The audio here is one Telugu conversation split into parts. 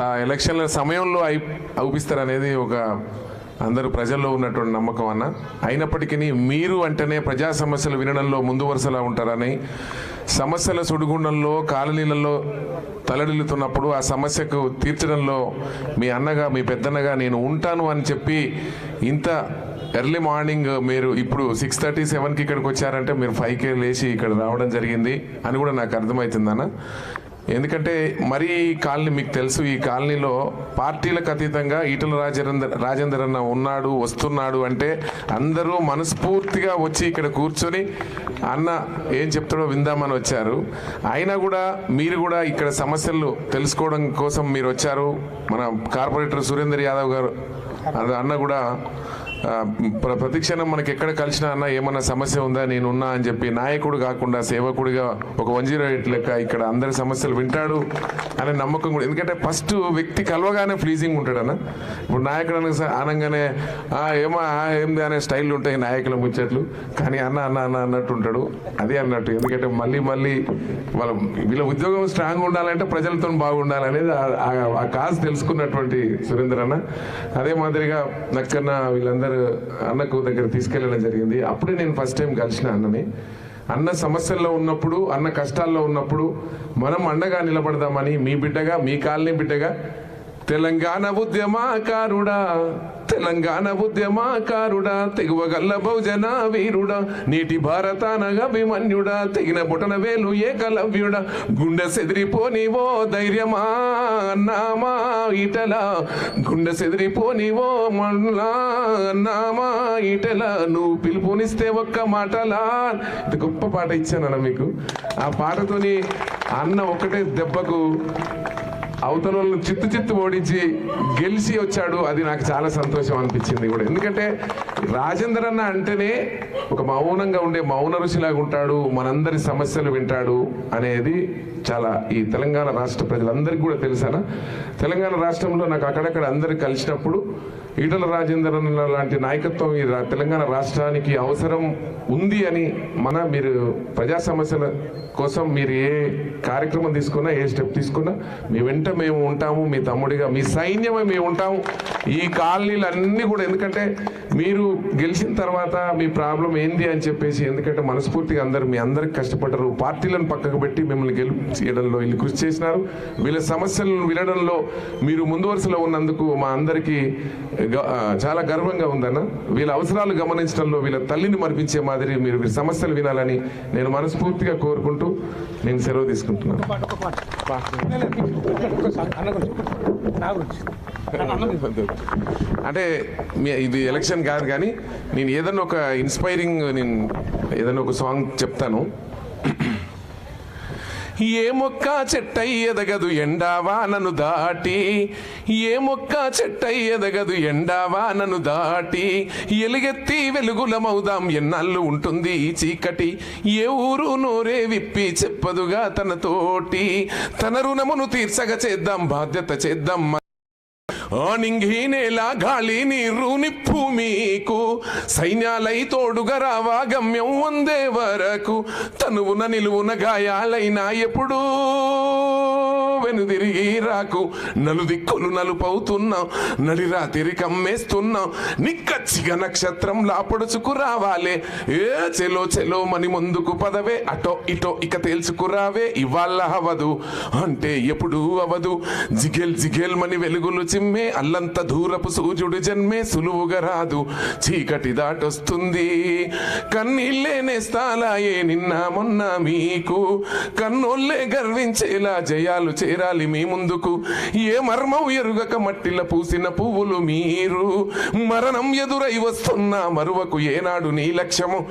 ఎలక్షన్ల సమయంలో అయి అవుపిస్తారనేది ఒక అందరూ ప్రజల్లో ఉన్నటువంటి నమ్మకం అన్న. అయినప్పటికీ మీరు అంటేనే ప్రజా సమస్యలు వినడంలో ముందు వరుసలా ఉంటారని సమస్యల సుడిగుండంలో కాలనీలలో తలడిల్లుతున్నప్పుడు ఆ సమస్యకు తీర్చడంలో మీ అన్నగా మీ పెద్దన్నగా నేను ఉంటాను అని చెప్పి ఇంత ఎర్లీ మార్నింగ్ మీరు ఇప్పుడు సిక్స్ థర్టీ సెవెన్కి ఇక్కడికి వచ్చారంటే మీరు ఫైవ్కే లేచి ఇక్కడ రావడం జరిగింది అని కూడా నాకు అర్థమవుతుందన్న. ఎందుకంటే మరీ ఈ కాలనీ మీకు తెలుసు ఈ కాలనీలో పార్టీలకు అతీతంగా ఈటల రాజేందర్ రాజేందర్ అన్న ఉన్నాడు వస్తున్నాడు అంటే అందరూ మనస్ఫూర్తిగా వచ్చి ఇక్కడ కూర్చొని అన్న ఏం చెప్తాడో విందామని వచ్చారు. అయినా కూడా మీరు కూడా ఇక్కడ సమస్యలు తెలుసుకోవడం కోసం మీరు వచ్చారు. మన కార్పొరేటర్ సురేందర్ యాదవ్ గారు అది అన్న కూడా ప్రతిక్షణం మనకి ఎక్కడ కలిసినా అన్న ఏమన్నా సమస్య ఉందా నేను ఉన్నా అని చెప్పి నాయకుడు కాకుండా సేవకుడిగా ఒక వన్ జీరో ఎయిట్ లెక్క ఇక్కడ అందరి సమస్యలు వింటాడు అనే నమ్మకం కూడా. ఎందుకంటే ఫస్ట్ వ్యక్తి కలవగానే ప్లీజింగ్ ఉంటాడు అన్న. ఇప్పుడు నాయకుడు అనగా అనగానే "ఆ, ఏమా ఆ, ఏంది? అనే స్టైల్ ఉంటాయి నాయకుల ముచ్చట్లు. కానీ అన్న అన్న అన్న అన్నట్టు ఉంటాడు. అదే అన్నట్టు. ఎందుకంటే మళ్ళీ మళ్ళీ వాళ్ళ వీళ్ళ ఉద్యోగం స్ట్రాంగ్ ఉండాలంటే ప్రజలతో బాగుండాలనేది ఆ- ఆ కాజ్ తెలుసుకున్నటువంటి సురేందర్ అన్న. అదే మాదిరిగా నక్కన్న వీళ్ళందరూ అన్నకు దగ్గర తీసుకెళ్ళడం జరిగింది. అప్పుడే నేను ఫస్ట్ టైం కలిసిన అన్నని అన్న సమస్యల్లో ఉన్నప్పుడు అన్న కష్టాల్లో ఉన్నప్పుడు మనం అండగా నిలబడదామని మీ బిడ్డగా మీ కాలనీ బిడ్డగా తెలంగాణ ఉద్యమకారుడా. తెలంగాణ ఉద్యమాకారుడా తెగువగల్ల బహుజన వీరుడా నీటి భారతానగ అభిమన్యుడా తెగిన బుటన వేలు ఏకలవ్యుడా గుండె సెదిరిపోనివో ధైర్యమా అన్నామా ఇటల గుండె సెదిరిపోనివో మళ్ళా అన్నామా ఇటల నువ్వు పిలుపునిస్తే ఒక్క మాటలా. ఇది గొప్ప పాట ఇచ్చానన్న మీకు. ఆ పాటతోని అన్న ఒకటే దెబ్బకు అవతల వాళ్ళని చిత్తు చిత్తు ఓడించి గెలిచి వచ్చాడు అది నాకు చాలా సంతోషం అనిపించింది కూడా. ఎందుకంటే రాజేందర్ అన్న అంటేనే ఒక మౌనంగా ఉండే మౌన ఋషిలాగా ఉంటాడు మనందరి సమస్యలు వింటాడు అనేది చాలా ఈ తెలంగాణ రాష్ట్ర ప్రజలందరికీ కూడా తెలుసానా తెలంగాణ రాష్ట్రంలో నాకు అక్కడక్కడ అందరు కలిసినప్పుడు ఈటల రాజేందర్ లాంటి నాయకత్వం ఈ తెలంగాణ రాష్ట్రానికి అవసరం ఉంది అని మన మీరు ప్రజా సమస్యల కోసం మీరు ఏ కార్యక్రమం తీసుకున్నా ఏ స్టెప్ తీసుకున్నా మీ వెంట మేము ఉంటాము మీ తమ్ముడిగా మీ సైన్యమే మేము ఉంటాము. ఈ కాలనీలు అన్నీ కూడా ఎందుకంటే మీరు గెలిచిన తర్వాత మీ ప్రాబ్లం ఏంది అని చెప్పేసి ఎందుకంటే మనస్ఫూర్తిగా అందరు మీ అందరికి కష్టపడ్డారు. పార్టీలను పక్కకు పెట్టి మిమ్మల్ని గెలిపించడంలో వీళ్ళు కృషి చేసినారు. వీళ్ళ సమస్యలను వినడంలో మీరు ముందు వరుసలో ఉన్నందుకు మా అందరికీ చాలా గర్వంగా ఉందన్న. వీళ్ళ అవసరాలు గమనించడంలో వీళ్ళ తల్లిని మరిపించే మాదిరి మీరు సమస్యలు వినాలని నేను మనస్ఫూర్తిగా కోరుకుంటూ నేను సెలవు తీసుకుంటున్నాను. అంటే ఇది ఎలక్షన్ కాదు కానీ నేను ఏదన్నా ఒక ఇన్స్పైరింగ్ నేను ఏదన్నా ఒక సాంగ్ చెప్తాను. ఏ మొక్క చెట్టై ఎదగదు ఎండావా నన్ను దాటి? ఏ మొక్క చెట్టై ఎదగదు ఎండావా నన్ను దాటి? ఎలుగెత్తి వెలుగులమవుదాం ఎన్నాళ్ళు ఉంటుంది ఈ చీకటి? ఏ ఊరు నోరే విప్పి చెప్పదుగా తన తోటి? తన రుణమును తీర్చగా చేద్దాం బాధ్యత చేద్దాం ఆనింగినేలా గాలి నీరు నిప్పు మీకు. సైన్యాలై తోడుగా రావా గమ్యం వందే వరకు. తనువున నిలువున గాయాలైనా ఎప్పుడూ. వెనుదిరిగి రాకు. నలుదిక్కులు నలుపవుతున్నాం. నడిరాతిరి కమ్మేస్తున్నాం. నిక్కచ్చిగా నక్షత్రం లాపడుచుకు రావాలే. ఏ చెలో చెలో మని ముందుకు పదవే. అటో ఇటో ఇక తేల్చుకురావే ఇవాళ అవదు. అంటే ఎప్పుడు అవదు. జిగేల్ జిగేల్ మని వెలుగులు చిమ్మే. అల్లంత దూరపు సూర్యుడు జన్మే. సులువుగా రాదు. చీకటి దాటొస్తుంది. కన్నీళ్ళే నేస్తాలాయే నిన్న మొన్న మీకు. కన్నోళ్ళే గర్వించేలా జయాలు చేరాలి మీ ముందుకు. ఏ మర్మం ఎరుగక మట్టిల పూసిన పువ్వులు మీరు. మరణం ఎదురై వస్తున్న మరువకు ఏనాడు నీ లక్ష్యము.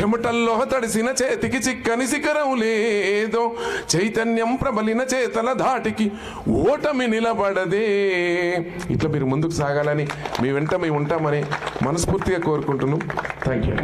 చెమటల్లో తడిసిన చేతికి చిక్కని శిఖరం లేదో. చైతన్యం ప్రబలిన చేతల ధాటికి ఓటమి నిలబడదే. ఇట్లా మీరు ముందుకు సాగాలని మీ వెంట మేము ఉంటామని మనస్ఫూర్తిగా కోరుకుంటున్నాం. Thank you